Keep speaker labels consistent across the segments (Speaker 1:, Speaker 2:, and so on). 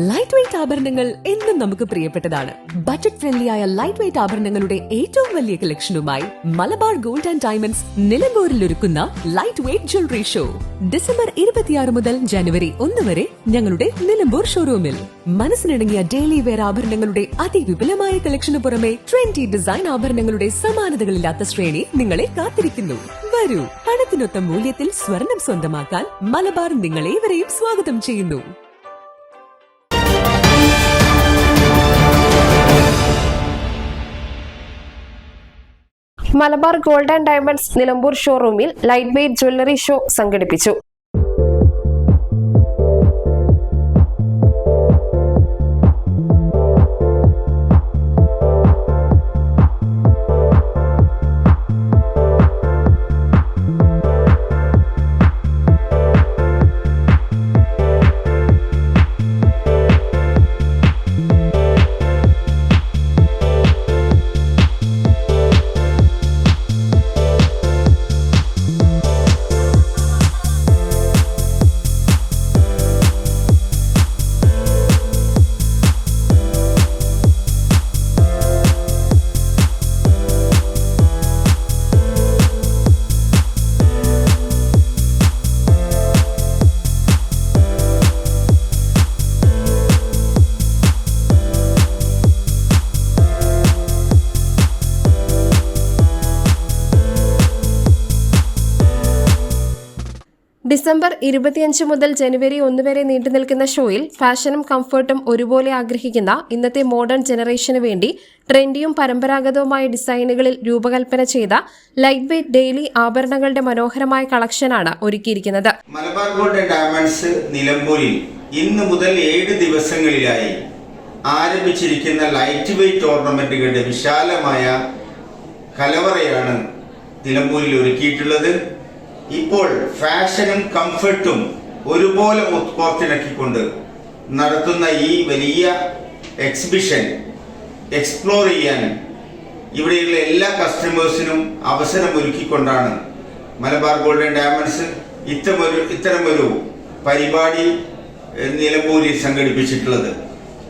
Speaker 1: Light weight ആഭരണങ്ങൾ എന്നും നമുക്ക് പ്രിയപ്പെട്ടതാണ്. ബജറ്റ് ഫ്രണ്ട്ലിയായ ലൈറ്റ് വെയിറ്റ് ആഭരണങ്ങളുടെ ഏറ്റവും വലിയ കളക്ഷനുമായി മലബാർ ഗോൾഡ് ആൻഡ് ഡയമണ്ട്സ് നിലമ്പൂരിൽ ഒരുക്കുന്ന light weight jewellery show December ഇരുപത്തിയാറ് മുതൽ ജനുവരി ഒന്ന് വരെ ഞങ്ങളുടെ നിലമ്പൂർ ഷോറൂമിൽ മനസ്സിനിണങ്ങിയ ഡെയിലി വെയർ ആഭരണങ്ങളുടെ അതിവിപുലമായ കളക്ഷന് പുറമെ ട്വന്റി ഡിസൈൻ ആഭരണങ്ങളുടെ സമാനതകളില്ലാത്ത ശ്രേണി നിങ്ങളെ കാത്തിരിക്കുന്നു. വരൂ. പണത്തിനൊത്ത മൂല്യത്തിൽ സ്വർണം സ്വന്തമാക്കാൻ മലബാർ നിങ്ങളേവരെയും സ്വാഗതം ചെയ്യുന്നു.
Speaker 2: Malabar gold and diamonds Nilambur ഷോറൂമിൽ ലൈറ്റ് വെയ്റ്റ് ജ്വല്ലറി ഷോ സംഘടിപ്പിച്ചു. ഡിസംബർ ഇരുപത്തിയഞ്ച് മുതൽ ജനുവരി ഒന്ന് വരെ നീണ്ടു നിൽക്കുന്ന ഷോയിൽ ഫാഷനും കംഫർട്ടും ഒരുപോലെ ആഗ്രഹിക്കുന്ന ഇന്നത്തെ മോഡേൺ ജനറേഷന് വേണ്ടി ട്രെൻഡിയും പരമ്പരാഗതവുമായ ഡിസൈനുകളിൽ രൂപകൽപ്പന ചെയ്ത ലൈറ്റ് വെയ്റ്റ് ഡെയിലി ആഭരണങ്ങളുടെ മനോഹരമായ കളക്ഷനാണ് ഒരുക്കിയിരിക്കുന്നത്.
Speaker 3: മലബാർ ഗോൾഡ് ഡയമണ്ട്സ് നിലമ്പൂരിൽ ഇന്ന് മുതൽ ഏഴ് ദിവസങ്ങളിലായി ആരംഭിച്ചിരിക്കുന്ന ലൈറ്റ് വെയ്റ്റ് ടൂർണമെന്റുകളുടെ വിശാലമായ കലവറയാണ് നിലമ്പൂരിൽ ഒരുക്കിയിട്ടുള്ളത്. ഇപ്പോൾ ഫാഷനും കംഫർട്ടും ഒരുപോലെ കോർത്തിണക്കിക്കൊണ്ട് നടത്തുന്ന ഈ വലിയ എക്സിബിഷൻ എക്സ്പ്ലോർ ചെയ്യാൻ ഇവിടെയുള്ള എല്ലാ കസ്റ്റമേഴ്സിനും അവസരം ഒരുക്കിക്കൊണ്ടാണ് മലബാർ ഗോൾഡൻ ഡയമണ്ട്സ് ഇത്തരമൊരു ഇത്തരമൊരു പരിപാടി നിലമ്പൂരിൽ സംഘടിപ്പിച്ചിട്ടുള്ളത്.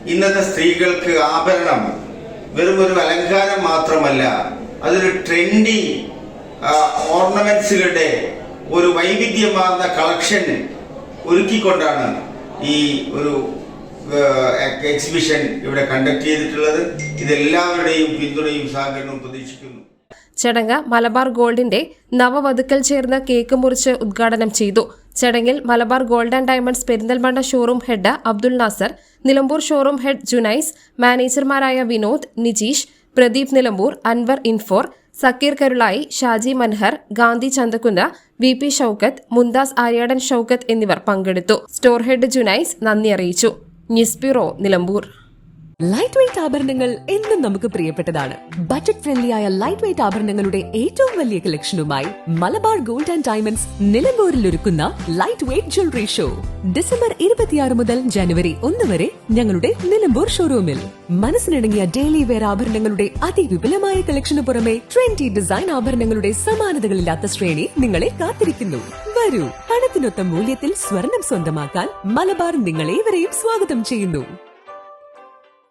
Speaker 3: ഇന്നത്തെ സ്ത്രീകൾക്ക് ആഭരണം വെറും ഒരു അലങ്കാരം മാത്രമല്ല അതൊരു ട്രെൻഡി ഓർണമെന്റ്സുകളുടെ ഒരു വൈവിധ്യമാർന്ന കളക്ഷൻ ഒരുക്കിക്കൊണ്ടാണ് ഈ ഒരു എക്സിബിഷൻ ഇവിടെ കണ്ടക്ട് ചെയ്തിട്ടുള്ളത്. ഇതെല്ലാവരുടെയും പിന്തുണയും സഹകരണവും പ്രതീക്ഷിക്കുന്നു.
Speaker 2: ചടങ്ങ് മലബാർ ഗോൾഡിന്റെ നവവധുക്കൽ ചേർന്ന് കേക്ക് മുറിച്ച് ഉദ്ഘാടനം ചെയ്തു. ചടങ്ങിൽ Malabar gold and diamonds Perinthalmanna showroom head Abdul Nasar Nilambur showroom head Junais മാനേജർമാരായ Vinod Nijeesh Pradeep Nilambur Anwar ഇൻഫോർ സക്കീർ കരുളായി ഷാജി മൻഹർ ഗാന്ധി ചന്തക്കുന്ന് വി പി ഷൌക്കത്ത് മുന്താസ് ആര്യാടൻ ഷൌക്കത്ത് എന്നിവർ പങ്കെടുത്തു. സ്റ്റോർ ഹെഡ് ജുനൈസ് നന്ദി അറിയിച്ചു. News bureau Nilambur.
Speaker 1: Light weight ആഭരണങ്ങൾ എന്നും നമുക്ക് പ്രിയപ്പെട്ടതാണ്. ബജറ്റ് ഫ്രണ്ട്ലിയായ ലൈറ്റ് വെയിറ്റ് ആഭരണങ്ങളുടെ ഏറ്റവും വലിയ കളക്ഷനുമായി മലബാർ ഗോൾഡ് ആൻഡ് ഡയമണ്ട്സ് നിലമ്പൂരിൽ ഒരുക്കുന്ന light weight jewellery show December ഇരുപത്തിയാറ് മുതൽ ജനുവരി ഒന്ന് വരെ ഞങ്ങളുടെ നിലമ്പൂർ ഷോറൂമിൽ മനസ്സിനിണങ്ങിയ ഡെയിലി വെയർ ആഭരണങ്ങളുടെ അതിവിപുലമായ കളക്ഷന് പുറമെ ട്രെൻഡി ഡിസൈൻ ആഭരണങ്ങളുടെ സമാനതകളില്ലാത്ത ശ്രേണി നിങ്ങളെ കാത്തിരിക്കുന്നു. വരൂ. പണത്തിനൊത്ത മൂല്യത്തിൽ സ്വർണം സ്വന്തമാക്കാൻ മലബാർ നിങ്ങളേവരെയും സ്വാഗതം ചെയ്യുന്നു.